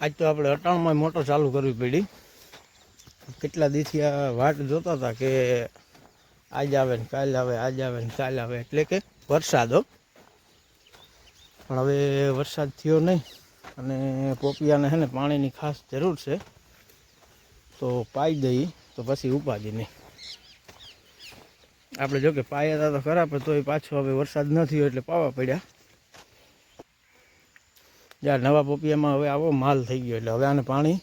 આજ તો આપણે અટાણમાં મોટર ચાલુ કરવી પડી. કેટલા દિવસથી આ વાટ જોતા હતા કે આજ આવે ને કાલ આવે, આજ આવે ને કાલ આવે, એટલે કે વરસાદો પણ હવે વરસાદ થયો નહીં અને પોપિયાને છે ને પાણીની ખાસ જરૂર છે. તો પાઈ દઈ, તો પછી ઉપાધિ નહીં. આપણે જો કે પાયા હતા તો ખરા, પણ તોય પાછો હવે વરસાદ ન થયો એટલે પાવા પડ્યા. જ્યાં નવા પોપિયામાં હવે આવો માલ થઈ ગયો એટલે હવે આને પાણી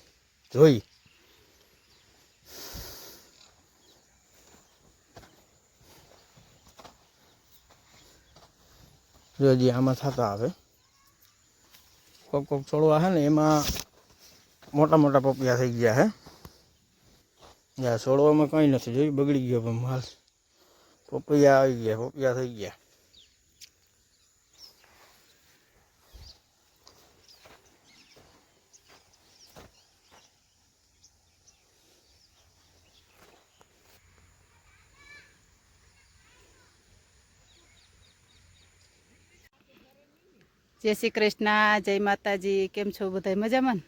જોઈ. જો હજી આમાં થતા આવે. કોક કોક છોડવા છે ને એમાં મોટા મોટા પપિયા થઈ ગયા હે. જ્યાં છોડવામાં કંઈ નથી જોઈ બગડી ગયો પણ માલ. પપૈયા આવી ગયા, પપૈયા થઈ ગયા. જય શ્રી કૃષ્ણ, જય માતાજી, કેમ છો બધા મજામાં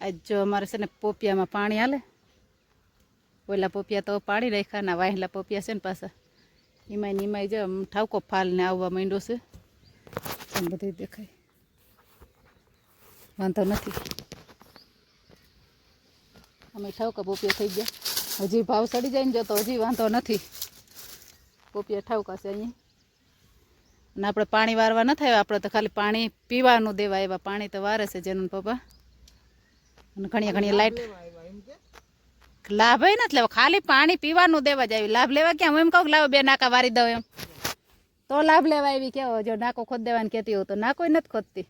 આજ જો અમારે છે ને પોપિયામાં પાણી હાલે. ઓલા પોપિયા તો પાણી રાખ્યા ના વાહેલા પોપિયા છે ને પાછા. એમાંય નિમાય જો ઠાવકો ફાલને આવવા માંડ્યો છે. એમ બધું દેખાય. વાંધો નથી. અમે ઠાવકા પોપિયા થઈ ગયા. હજી ભાવ સડી જાય ને જો તો હજી વાંધો નથી. પોપિયા ઠાવકા છે અહીંયા. અને આપણે પાણી વારવા ન થાય આપણે તો ખાલી પાણી પીવાનું દેવા એવા પાણી તો વારે છે જેનું પપ્પા. અને ઘણી ઘણી લાઈટ લાભ નથી લેવા. ખાલી પાણી પીવાનું દેવા જાય લાભ લેવા ક્યાં? હું એમ કહું લાવો બે નાકા વારી દઉં એમ. તો લાભ લેવા એવી કેવો જો નાકો ખોદ દેવાની કહેતી હોય તો નાકોય નથી ખોદતી.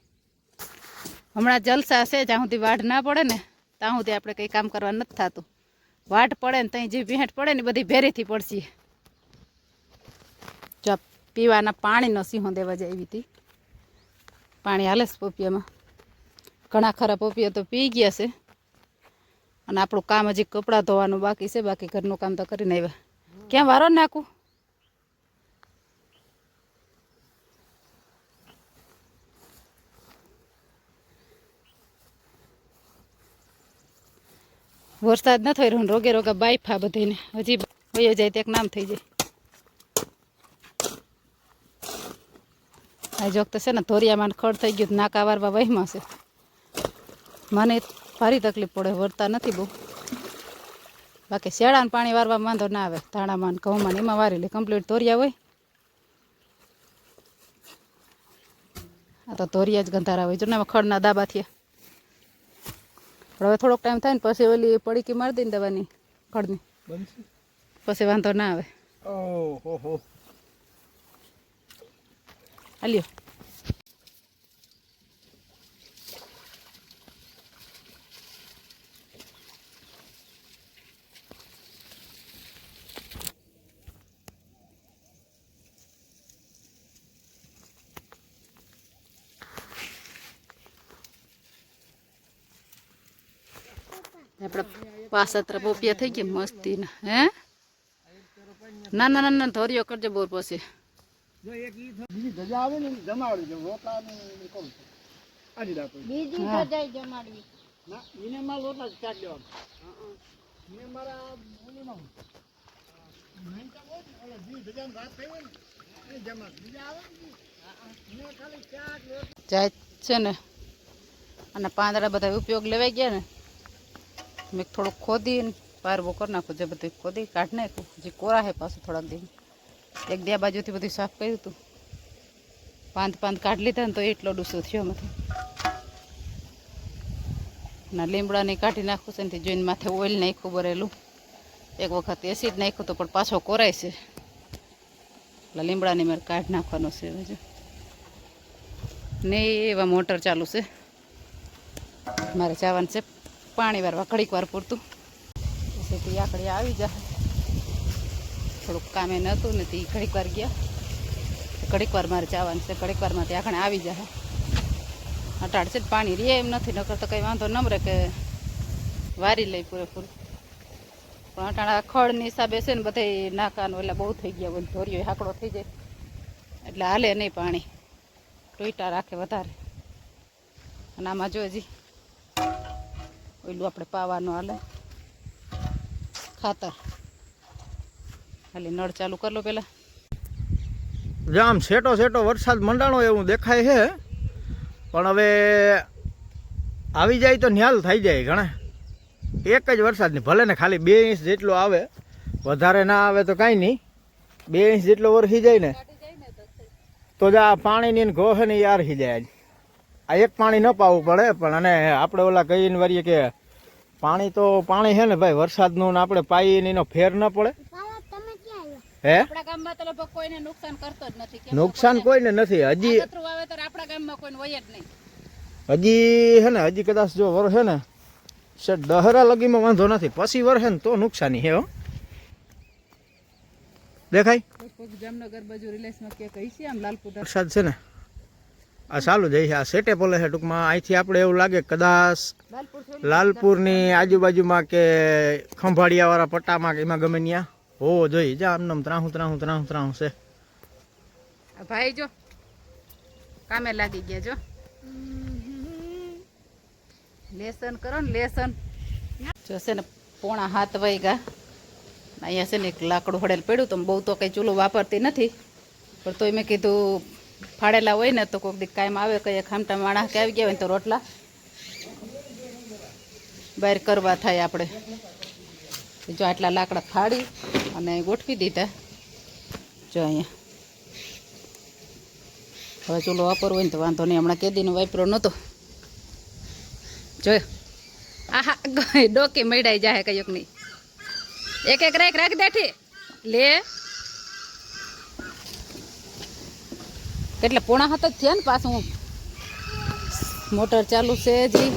હમણાં જલસા છે જ્યાં સુધી વાઢ ના પડે ને ત્યાં સુધી આપણે કંઈ કામ કરવા નથી થતું. વાટ પડે ને ત્યાં જે ભેંટ પડે ને બધી ભેરીથી પડશે. પીવાના પાણીનો સિંહો દેવા જાય એવી હતી પાણી હાલે છે પોપિયામાં. ઘણા ખરા પોપિયા તો પી ગયા છે. અને આપણું કામ હજી કપડાં ધોવાનું બાકી છે, બાકી ઘરનું કામ તો કરીને આવ્યા. ક્યાં વારો નાખું? વરસાદ ન થઈ રહ્યો રોગે રોગા બાઈફા બધીને. હજી વયો જાય ત્યાં નામ થઈ જાય. આ જોક તો છે ને ધોરિયામાં ખડ થઈ ગયું નાકા વારવા વહીમાં છે. મને ભારી તકલીફ પડે વરતા નથી બહુ. બાકી શેળાને પાણી વારવા વાંધો ના આવે ધાણામાં ઘઉંમાં એમાં વારી લે કમ્પ્લીટ ધોરિયા હોય. આ તો ધોરિયા જ ગંધારા હોય જો ને ખડના દાબા થયા. પણ હવે થોડોક ટાઈમ થાય ને પછી ઓલી પડીકી મારી દઈને દવાની ખડની. પછી વાંધો ના આવે. ઓહો હો હાલ્યો આપણે પાસત્ર પોપિયા થઈ ગયા મસ્તીના હે ના ના ના ના ધોરિયો કરજો બોર પછી જો એક ઈ બીજી ધજા આવે ને જમાડી દઉં રોટલા ને કહું આજી રાખો બીજી હા. સજાઈ જમાડવી. ના એને માં રોટલા જ ચાટ દેવાનું. મેં મારા ઓલીમાં મેં તો હોય ને ઓલા જી ધજાની વાત થઈ હોય ને. એ જમા બીજા આવે ને ઈ. મેં ખાલી ચાટ રોટલા. જાય છે ને. અને પાંદડા બધા ઉપયોગ લેવાઈ ગયા ને. મેં થોડુંક ખોદીને પારવો કરી નાખું. જે બધું ખોદી કાઢી નાખ્યું જે કોરા હે પાછું થોડાક દિન એક બે બાજુથી બધું સાફ કર્યું હતું. પાંદ પાંદ કાઢી લીધા ને તો એટલો ડૂસો થયો નથી ના લીમડાને કાઢી નાખું છે ને જોઈને માથે ઓઇલ નાખ્યું ભરેલું એક વખત એસિડ નાખ્યું તો પણ પાછો કોરાય છે. એટલે લીમડાની મારે કાઢી નાખવાનો છે હજુ ને એવા મોટર ચાલુ છે. મારે જવાનું છે પાણી વારવા, ઘડીક વાર પૂરતું. આકડી આવી જાય થોડુંક કામે નહોતું ને તે ઘડીક વાર ગયા. ઘડીક વાર મારે જવાનું છે, ઘડીક વારમાં ત્યાં આખણે આવી જાય અટાડશે જ પાણી રે એમ નથી, નકર તો કંઈ વાંધો નમરે કે વારી લઈ પૂરેપૂરું. પણ અટાણા ખડની હિસાબે છે ને બધે નાકાનું એટલે બહુ થઈ ગયા બધું ધોરિયો હાકડો થઈ જાય. એટલે હાલે નહીં પાણી. ટોઈટા રાખે વધારે. અને આમાં જો હજી ઓઈલું આપણે પાવાનું હાલે. ખાતર. ખાલી નળ ચાલુ કરી લો પેલા જામ છેટો સેટો વરસાદ મંડાણો એવું દેખાય છે. પણ હવે આવી જાય તો ન્યાલ થઈ જાય ઘણા. એક જ વરસાદની, ભલે ને ખાલી બે ઇંચ જેટલો આવે, વધારે ના આવે તો કાંઈ નહીં. બે ઇંચ જેટલો વરસી જાય ને, તો જ આ પાણીની ઘો છે ને યાર હી જાય. આ એક પાણી ન પાવું પડે, પણ અને આપણે ઓલા કહીને વરીએ કે પાણી તો પાણી છે ને ભાઈ, વરસાદનું ને આપણે પાઈએ એનો ફેર ન પડે. હે? આપણા ગામમાં તો લગભગ કોઈને નુકસાન કરતો જ નથી. નુકસાન કોઈને નથી. હજી આગતરું વાવેતર આપણા ગામમાં કોઈને હોય જ નહીં. હજી છે ને હજી કદાચ જો વર છે ને છે દહરા લગીમાં વાંધો નથી. પછી વર હે ને તો નુકસાની હે હો. દેખાય? જામનગર બાજુ રિલેશનમાં કે કહી છે આમ લાલપુર વરસાદ છે ને? આ ચાલુ જાય છે. આ સેટે પોલે છે ટૂંકમાં. અહીંથી આપણે એવું લાગે કદાચ લાલપુરની આજુબાજુમાં કે ખંભાળિયાવાળા પટ્ટામાં કે એમાં ગમે ત્યાં હોવો જોઈએ જા, આમ ત્રાહું ત્રાહું ત્રાહું ત્રાહું છે. ભાઈ જો, કામે લાગી ગયા જો. લેસન કરો ને, લેસન. જો છે ને, પોણા હાથ વાગ્યા અહીંયા છે ને એક લાકડું હળેલ પડ્યું તો બહુ તો કંઈ ચૂલો વાપરતી નથી. પણ તોય મેં કીધું, ફાડેલા હોય ને તો કોઈક દી કાયમ આવે, કઈ ખામટા માણસ કે આવી ગયા હોય તો રોટલા. બહાર કરવા થાય આપણે. જો આટલા લાકડા ફાડી અને ગોઠવી દીધા. જો અહીંયા. હવે ચૂલો વાપરવો હોય ને તો વાંધો નહીં, હમણાં કેદીનો વાપરો નહોતો. જોયો. આહા ડોકે મડાઈ જાય કયોક નહીં એક એક રાખ રાખ દેઠી. લે. એટલે પોણા હાથ જ થયા ને પાછું. મોટર ચાલુ છે હજી.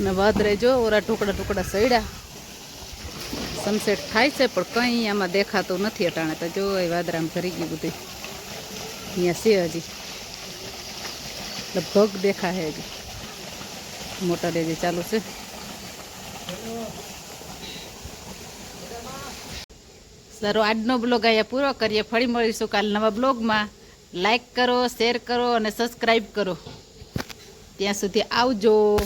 ને વાદરે જો ઓરા ટુકડા ટુકડા સડ્યા સનસેટ થાય છે, પણ કંઈ આમાં દેખાતું નથી અટાણે. તો જો એ વાદરામ કરી ગયું બધું. અહીંયા છે હજી. લગભગ દેખાય હજી. મોટર હજી ચાલુ છે. સારો, આજનો બ્લોગ અહીંયા પૂરો કરીએ. ફરી મળીશું કાલ નવા બ્લોગમાં. લાઈક કરો, શેર કરો અને સબસ્ક્રાઈબ કરો. ત્યાં સુધી આવજો.